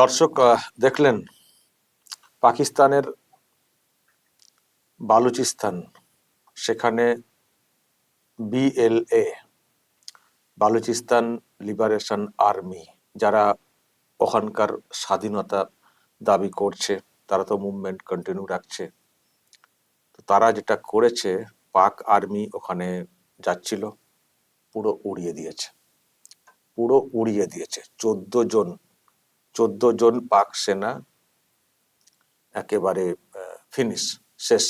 দর্শক দেখলেন পাকিস্তানের বালুচিস্তান, সেখানে বিএলএ বালুচিস্তান লিবারেশন আর্মি যারা ওখানকার স্বাধীনতা দাবি করছে, তারা তো মুভমেন্ট কন্টিনিউ রাখছে। তো তারা যেটা করেছে, পাক আর্মি ওখানে যাচ্ছিল, পুরো উড়িয়ে দিয়েছে। পুরো উড়িয়ে দিয়েছে। চোদ্দ জন চোদ্দ জন পাক সেনা, একেবারে ফিনিশ শেষ,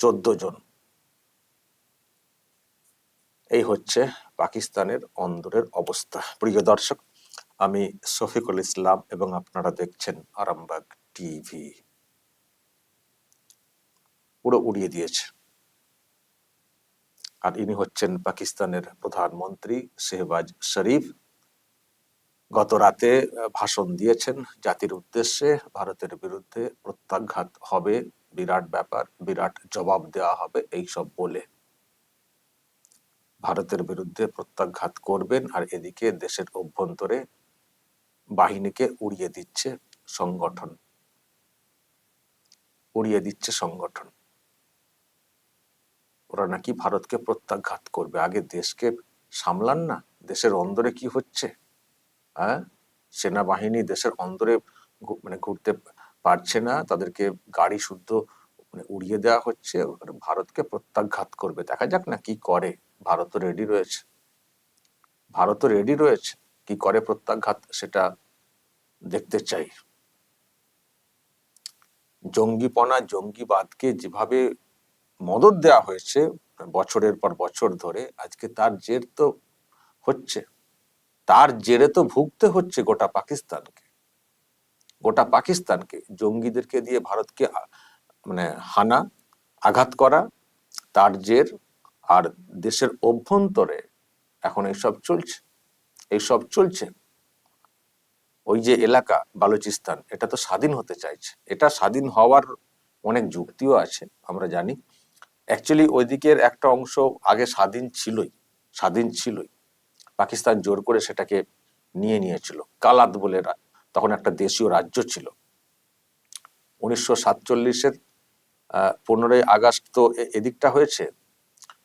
চোদ্দ জন। এই হচ্ছে পাকিস্তানের অন্দরের অবস্থা। প্রিয় দর্শক, আমি শফিকুল ইসলাম এবং আপনারা দেখছেন আরামবাগ টিভি। পুরো উড়িয়ে দিয়েছে। আর ইনি হচ্ছেন পাকিস্তানের প্রধানমন্ত্রী শেহবাজ শরীফ। গত রাতে ভাষণ দিয়েছেন জাতির উদ্দেশ্যে, ভারতের বিরুদ্ধে প্রত্যাঘাত হবে, বিরাট ব্যাপার, বিরাট জবাব দেওয়া হবে এইসব বলে। ভারতের বিরুদ্ধে প্রত্যাঘাত করবেন আর এদিকে দেশের অভ্যন্তরে বাহিনীকে উড়িয়ে দিচ্ছে সংগঠন। উড়িয়ে দিচ্ছে সংগঠন। ওরা নাকি ভারতকে প্রত্যাঘাত করবে। আগে দেশকে সামলান না, দেশের অন্দরে কি হচ্ছে? সেনাবাহিনী দেশের অন্দরে মানে ঘুরতে পারছে না, তাদেরকে গাড়ি শুদ্ধ মানে উড়িয়ে দেওয়া হচ্ছে ভারতকে প্রত্যাঘাত করবে। দেখা যাক না কি করে। ভারত রেডি রয়েছে। ভারত রেডি রয়েছে। কি করে প্রত্যাঘাত সেটা দেখতে চাই। জঙ্গিপনা, জঙ্গিবাদকে যেভাবে মদত দেওয়া হয়েছে, বছরের পর বছর ধরে, আজকে তার জের তো হচ্ছে। তার জেরে তো ভুগতে হচ্ছে গোটা পাকিস্তানকে। গোটা পাকিস্তানকে, জঙ্গিদেরকে দিয়ে ভারতকে মানে হানা, আঘাত করা, তার জের আর দেশের অভ্যন্তরে এখন এইসব চলছে। এইসব চলছে। ওই যে এলাকা, বালুচিস্তান, এটা তো স্বাধীন হতে চাইছে। এটা স্বাধীন হওয়ার অনেক যুক্তিও আছে, আমরা জানি। অ্যাকচুয়ালি ওই দিকের একটা অংশ আগে স্বাধীন ছিলই স্বাধীন ছিলই। পাকিস্তান জোর করে সেটাকে নিয়ে নিয়েছিল। কালাত বলে তখন একটা দেশীয় রাজ্য ছিল। উনিশশো সাতচল্লিশের পনেরোই আগস্ট তো এদিকটা হয়েছে।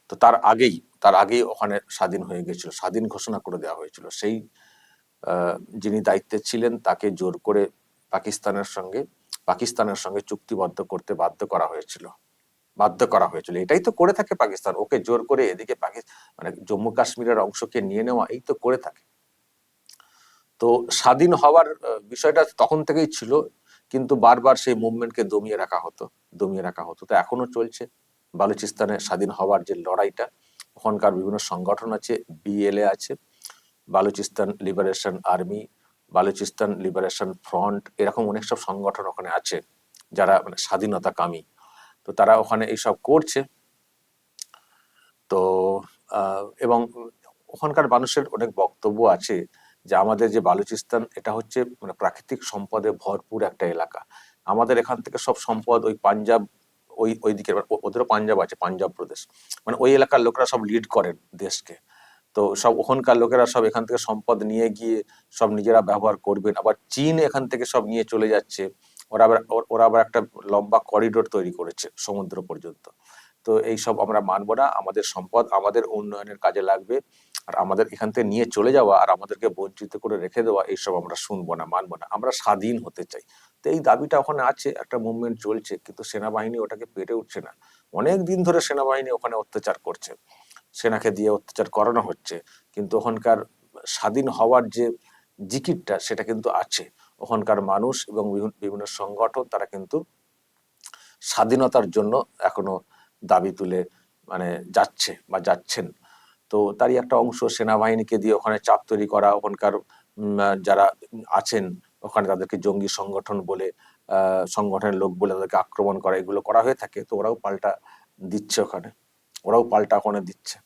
তো তার আগেই তার আগেই ওখানে স্বাধীন হয়ে গেছিল। স্বাধীন ঘোষণা করে দেওয়া হয়েছিল। সেই যিনি দায়িত্বে ছিলেন তাকে জোর করে পাকিস্তানের সঙ্গে পাকিস্তানের সঙ্গে চুক্তিবদ্ধ করতে বাধ্য করা হয়েছিল। বাধ্য করা হয়েছিল। এটাই তো করে থাকে পাকিস্তান। ওকে জোর করে এদিকে পাকিস্তান মানে জম্মু কাশ্মীরের অংশকে নিয়ে নেওয়া, এই তো করে থাকে। তো স্বাধীন হওয়ার বিষয়টা তখন থেকেই ছিল, কিন্তু বারবার সেই মুভমেন্টকে দমিয়ে রাখা হতো, দমিয়ে রাখা হতো। তো এখনও চলছে। বালুচিস্তানে স্বাধীন হওয়ার যে লড়াইটা, ওখানকার বিভিন্ন সংগঠন আছে, বিএলএ আছে, Baluchistan Liberation Army, Baluchistan Liberation Front, এরকম অনেক সব সংগঠন ওখানে আছে, যারা মানে স্বাধীনতা কামী তো তারা ওখানে এইসব করছে। তো এবং ওখানকার মানুষের অনেক বক্তব্য আছে যে আমাদের যে বালুচিস্তান, এটা হচ্ছে মানে প্রাকৃতিক সম্পদে ভরপুর একটা এলাকা। আমাদের এখান থেকে সব সম্পদ ওই পাঞ্জাব, ওই ওই দিকে ওদেরও পাঞ্জাব আছে, পাঞ্জাব প্রদেশ। মানে ওই এলাকার লোকেরা সব লিড করেন দেশকে। তো সব ওখানকার লোকেরা সব এখান থেকে সম্পদ নিয়ে গিয়ে সব নিজেরা ব্যবহার করবেন। আবার চীন এখান থেকে সব নিয়ে চলে যাচ্ছে। ওরা আবার, ওর- আবার একটা লম্বা করিডোর তৈরি করেছে সমুদ্র পর্যন্ত। তো এই সব আমরা মানব না, আমাদের সম্পদ আমাদের উন্নয়নের কাজে লাগবে। আর আমাদের এখান থেকে নিয়ে চলে যাওয়া আর আমাদেরকে বঞ্চিত করে রেখে দেওয়া এইসব আমরা শুনব না, মানবো না। আমরা স্বাধীন হতে চাই। তো এই দাবিটা ওখানে আছে, একটা মুভমেন্ট চলছে, কিন্তু সেনাবাহিনী ওটাকে পেরে উঠছে না। অনেক দিন ধরে সেনাবাহিনী ওখানে অত্যাচার করছে। সেনাকে দিয়ে অত্যাচার করানো হচ্ছে, কিন্তু ওখানকার স্বাধীন হওয়ার যে জিকিরটা, সেটা কিন্তু আছে। ওখানকার মানুষ এবং বিভিন্ন- সংগঠন, তারা কিন্তু স্বাধীনতার জন্য এখনও দাবি তুলে মানে যাচ্ছে বা যাচ্ছেন। তো তারই একটা অংশ সেনাবাহিনীকে দিয়ে ওখানে চাপ তৈরি করা, ওখানকার যারা আছেন, ওখানে তাদেরকে জঙ্গি সংগঠন বলে সংগঠনের লোক বলে তাদেরকে আক্রমণ করা, এগুলো করা হয়ে থাকে, তো ওরাও পাল্টা দিচ্ছে ওখানে। ওরাও পাল্টা ওখানে দিচ্ছে,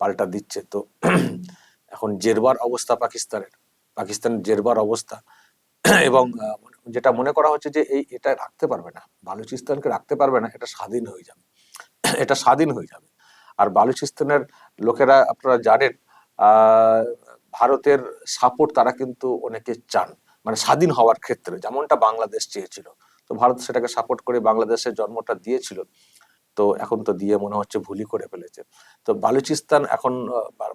পাল্টা দিচ্ছে। তো এখন জেরবার অবস্থা পাকিস্তানের পাকিস্তানের জেরবার অবস্থা। এবং যেটা মনে করা হচ্ছে যে এই, এটা রাখতে পারবে না, বালুচিস্তানকে রাখতে পারবে না, এটা স্বাধীন হয়ে যাবে, এটা স্বাধীন হয়ে যাবে। আর বালুচিস্তানের লোকেরা, আপনারা জানেন ভারতের সাপোর্ট তারা কিন্তু অনেকে চান মানে স্বাধীন হওয়ার ক্ষেত্রে, যেমনটা বাংলাদেশ চেয়েছিল। তো ভারত সেটাকে সাপোর্ট করে বাংলাদেশের জন্মটা দিয়েছিল, তো এখন তো দিয়ে মনে হচ্ছে ভুলই করে ফেলেছে। তো বালুচিস্তান এখন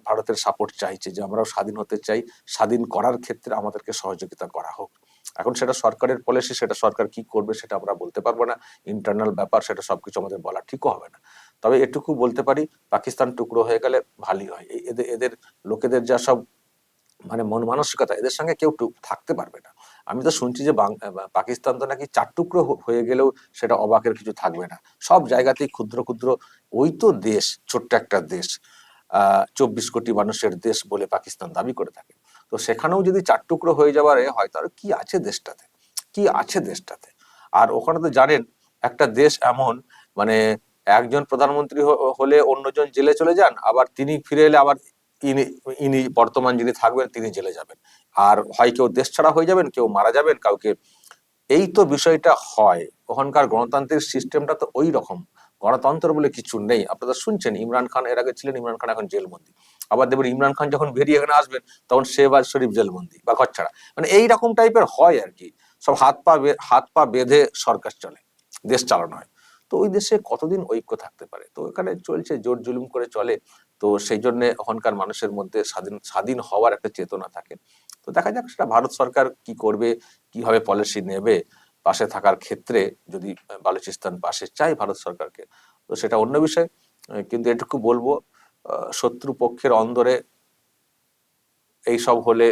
ভারতের সাপোর্ট চাইছে যে আমরাও স্বাধীন হতে চাই, স্বাধীন করার ক্ষেত্রে আমাদেরকে সহযোগিতা করা হোক। এখন সেটা সরকারের পলিসি সেটা সরকার কি করবে সেটা আমরা বলতে পারব না। ইন্টারনাল ব্যাপার, সেটা সবকিছু আমাদের বলা ঠিকও হবে না। তবে এটুকু বলতে পারি, পাকিস্তান টুকরো হয়ে গেলে ভালোই হয়। এদের এদের লোকেদের যা সব মানে মন মানসিকতা, এদের সঙ্গে কেউ থাকতে পারবে না। আমি তো শুনছি যে পাকিস্তান তো নাকি চার টুকরো হয়ে গেলেও সেটা অবাকের কিছু থাকবে না। সব জায়গাতেই ক্ষুদ্র ক্ষুদ্র, ওই তো দেশ, ছোট্ট একটা দেশ চব্বিশ কোটি মানুষের দেশ বলে পাকিস্তান দাবি করে থাকে। তো সেখানেও যদি চার টুকরো হয়ে যাওয়ার এ হয়, তাহলে কি আছে দেশটাতে? কি আছে দেশটাতে? আর ওখানে তো জানেন, একটা দেশ এমন মানে একজন প্রধানমন্ত্রী হলে অন্যজন জেলে চলে যান, আবার তিনি ফিরে এলে আবার ইনি ইনি বর্তমান যিনি থাকবেন, তিনি জেলে যাবেন। আর হয় কেউ দেশ ছাড়া হয়ে যাবেন, কেউ মারা যাবেন কাউকে। এই তো বিষয়টা হয়। ওখানকার গণতান্ত্রিক সিস্টেমটা তো ওই রকম। গণতন্ত্র বলে কিছু নেই। আপনারা শুনছেন, ইমরান খান এর আগে ছিলেন, ইমরান খান এখন জেলবন্দি। আবার দেখবেন ইমরান খান যখন বেরিয়ে এখানে আসবেন, তখন শেহবাজ শরীফ জেলবন্দি বা ঘর ছাড়া। মানে এইরকম টাইপের হয় আর কি। সব হাত পা হাত পা বেঁধে সরকার চলে, দেশ চালানো হয়। তো ওই দেশে কতদিন ঐক্য থাকতে পারে? তো এখানে চলছে, জোর জুলুম করে চলে। তো সেই জন্য ওখানকার মানুষের মধ্যে স্বাধীন স্বাধীন হওয়ার একটা চেতনা থাকে। তো দেখা যাক সেটা ভারত সরকার কি করবে, কীভাবে পলিসি নেবে, পাশে থাকার ক্ষেত্রে যদি বালুচিস্তান পাশে চাই ভারত সরকারকে। তো সেটা অন্য বিষয়। কিন্তু এটুকু বলব আহ, শত্রু পক্ষের অন্দরে এই সব হলে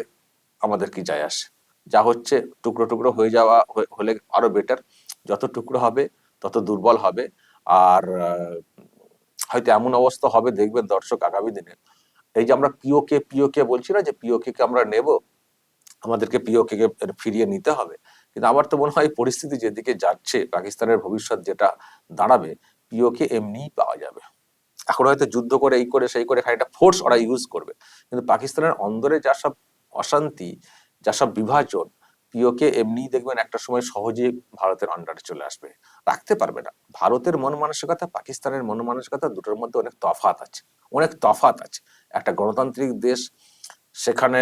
আমাদের কি যায় আসে? যা হচ্ছে টুকরো টুকরো হয়ে যাওয়া হলে আরও বেটার যত টুকরো হবে তত দুর্বল হবে। আর হয়তো এমন অবস্থা হবে দেখবেন দর্শক আগামী দিনে। এই যে আমরা পিওকে পিওকে বলছি না যে পিওকে কে আমরা নেব আমাদেরকে পিওকে কে ফিরিয়ে নিতে হবে। কিন্তু আমার তো মনে হয় পরিস্থিতি যেদিকে যাচ্ছে পাকিস্তানের ভবিষ্যৎ যেটা দাঁড়াবে পিওকে এমনিই পাওয়া যাবে। এখন হয়তো যুদ্ধ করে এই করে সেই করে একটা ফোর্স ওরা ইউজ করবে। কিন্তু পাকিস্তানের অন্দরে যা সব অশান্তি, যা সব বিভাজন পিওকে এমনি দেখবেন একটা সময় সহজেই ভারতের আন্ডারে চলে আসবে। রাখতে পারবে না। ভারতের মন মানসিকতা, পাকিস্তানের মন মানসিকতা দুটোর মধ্যে অনেক তফাৎ আছে। অনেক তফাৎ আছে। একটা গণতান্ত্রিক দেশ, সেখানে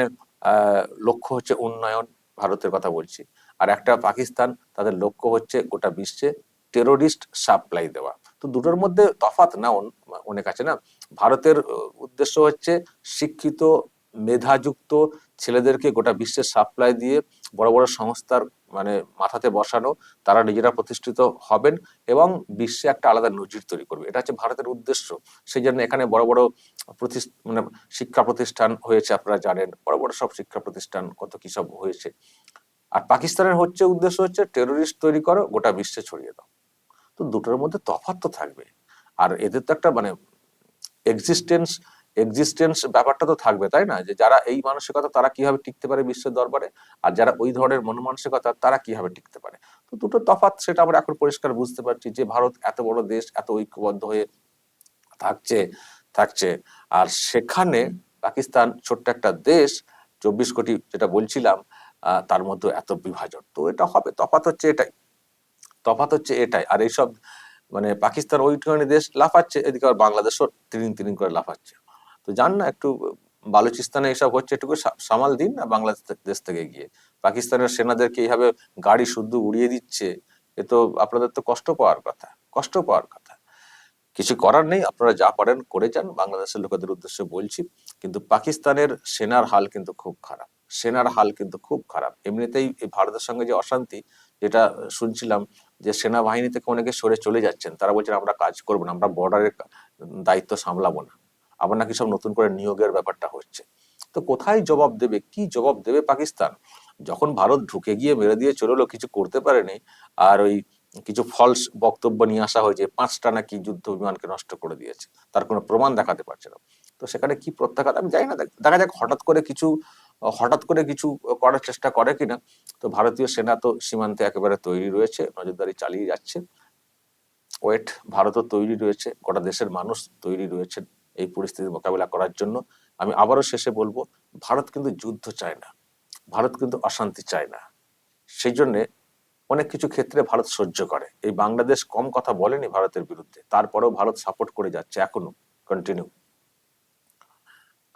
লক্ষ্য হচ্ছে উন্নয়ন, ভারতের কথা বলছি। আর একটা পাকিস্তান, তাদের লক্ষ্য হচ্ছে গোটা বিশ্বে টেরোরিস্ট সাপ্লাই দেওয়া। তো দুটোর মধ্যে তফাৎ না অনেক আছে না? ভারতের উদ্দেশ্য হচ্ছে শিক্ষিত, মেধাযুক্ত ছেলেদেরকে গোটা বিশ্বের সাপ্লাই দিয়ে বড় বড় সংস্থার মানে মাথাতে বসানো, তারা নিজেরা প্রতিষ্ঠিত হবেন এবং বিশ্বে একটা আলাদা নজির তৈরি করবে। এটা হচ্ছে ভারতের উদ্দেশ্য। সেই জন্য এখানে বড় বড় মানে শিক্ষা প্রতিষ্ঠান হয়েছে, আপনারা জানেন। বড় বড় সব শিক্ষা প্রতিষ্ঠান, কত কি সব হয়েছে। আর পাকিস্তানের হচ্ছে উদ্দেশ্য হচ্ছে টেরোরিস্ট তৈরি করো, গোটা বিশ্বে ছড়িয়ে দাও। তো দুটোর মধ্যে তফাৎ তো থাকবে আর এদের তো একটা মানে এক্সিস্টেন্স এক্সিস্টেন্স ব্যাপারটা তো থাকবে, তাই না? যে যারা এই মানসিকতা তারা কীভাবে টিকতে পারে বিশ্বের দরবারে? আর যারা ওই ধরনের মন মানসিকতা তারা কীভাবে টিকতে পারে? তো দুটো তফাৎ সেটা আমরা এখন পরিষ্কার বুঝতে পারছি যে ভারত এত বড় দেশ, এত ঐক্যবদ্ধ হয়ে থাকছে থাকছে। আর সেখানে পাকিস্তান ছোট্ট একটা দেশ, চব্বিশ কোটি যেটা বলছিলাম তার মধ্যে এত বিভাজন। তো এটা হবে, তফাৎ হচ্ছে এটাই। তফাৎ হচ্ছে এটাই। আর এইসব মানে পাকিস্তান ওইটুখানি দেশ লাফাচ্ছে, এদিকে আর বাংলাদেশও তিরিং তিরিং করে লাফাচ্ছে। তো যান না, একটু বালুচিস্তানে এইসব হচ্ছে, একটু সামাল দিন না বাংলাদেশ দেশ থেকে গিয়ে। পাকিস্তানের সেনাদেরকে এইভাবে গাড়ি শুদ্ধ উড়িয়ে দিচ্ছে, এ তো আপনাদের তো কষ্ট পাওয়ার কথা, কষ্ট পাওয়ার কথা। কিছু করার নেই, আপনারা যা পারেন করে যান, বাংলাদেশের লোকেদের উদ্দেশ্যে বলছি। কিন্তু পাকিস্তানের সেনার হাল কিন্তু খুব খারাপ, সেনার হাল কিন্তু খুব খারাপ। এমনিতেই ভারতের সঙ্গে যে অশান্তি যেটা শুনছিলাম যে সেনাবাহিনী থেকে অনেকে সরে চলে যাচ্ছেন। তারা বলছেন আমরা কাজ করব না আমরা বর্ডারের দায়িত্ব সামলাবো না। আবার নাকি সব নতুন করে নিয়োগের ব্যাপারটা হচ্ছে। তো কোথায় জবাব দেবে? কি জবাব দেবে পাকিস্তান? যখন ভারত ঢুকে গিয়ে মেরে দিয়ে চলে এলো, কিছু করতে পারেনি আর ওই কিছু ফলস বক্তব্য নিয়ে আসা হয়েছে পাঁচটা নাকি যুদ্ধ বিমানকে নষ্ট করে দিয়েছে। তার কোনো প্রমাণ দেখাতে পারছে না। তো সেখানে কি প্রত্যাঘাত? আমি জানি না দেখা যাক হঠাৎ করে কিছু হঠাৎ করে কিছু করার চেষ্টা করে কিনা, তো ভারতীয় সেনা তো সীমান্তে একেবারে তৈরি রয়েছে, নজরদারি চালিয়ে যাচ্ছে। ওয়েট, ভারতও তৈরি রয়েছে, গোটা দেশের মানুষ তৈরি রয়েছেন এই পরিস্থিতির মোকাবিলা করার জন্য। আমি আবারও শেষে বলব, ভারত কিন্তু যুদ্ধ চায় না, ভারত কিন্তু অশান্তি চায় না। সেই জন্যে অনেক কিছু ক্ষেত্রে ভারত সহ্য করে। এই বাংলাদেশ কম কথা বলেনি ভারতের বিরুদ্ধে, তারপরেও ভারত সাপোর্ট করে যাচ্ছে এখনও কন্টিনিউ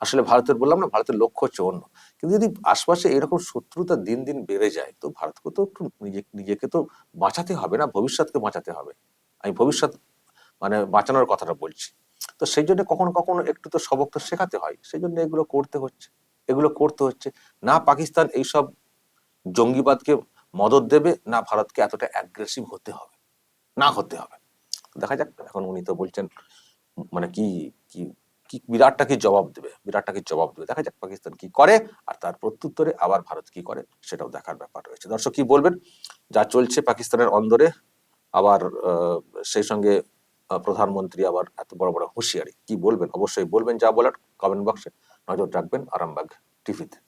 আসলে ভারতের, বললাম না, ভারতের লক্ষ্য হচ্ছে অন্য। কিন্তু যদি আশপাশে এরকম শত্রুতা দিন দিন বেড়ে যায়, তো ভারতকে তো একটু নিজে, নিজেকে তো বাঁচাতে হবে না, ভবিষ্যৎকে বাঁচাতে হবে। আমি ভবিষ্যৎ মানে বাঁচানোর কথাটা বলছি। তো সেই জন্য কখনো কখনো একটু তো সবক তো শেখাতে হয়। সেই জন্য এগুলো করতে হচ্ছে। এগুলো করতে হচ্ছে। না পাকিস্তান এইসব জঙ্গিবাদকে মদত দেবে, না ভারতকে এতটা অ্যাগ্রেসিভ হতে হবে। না হতে হবে। দেখা যাক, এখন উনি তো বলছেন মানে কি কি কি বিরাটটা কি জবাব দেবে বিরাটটা কি জবাব দেবে। দেখা যাক পাকিস্তান কি করে আর তার প্রত্যুত্তরে আবার ভারত কি করে, সেটাও দেখার ব্যাপার রয়েছে। দর্শক কি বলবেন? যা চলছে পাকিস্তানের অন্দরে, আবার সেই সঙ্গে প্রধানমন্ত্রী আবার এত বড় বড় হুঁশিয়ারি। কি বলবেন? অবশ্যই বলবেন যা বলার কমেন্ট বক্সে নজর রাখবেন আরামবাগ টিভিতে।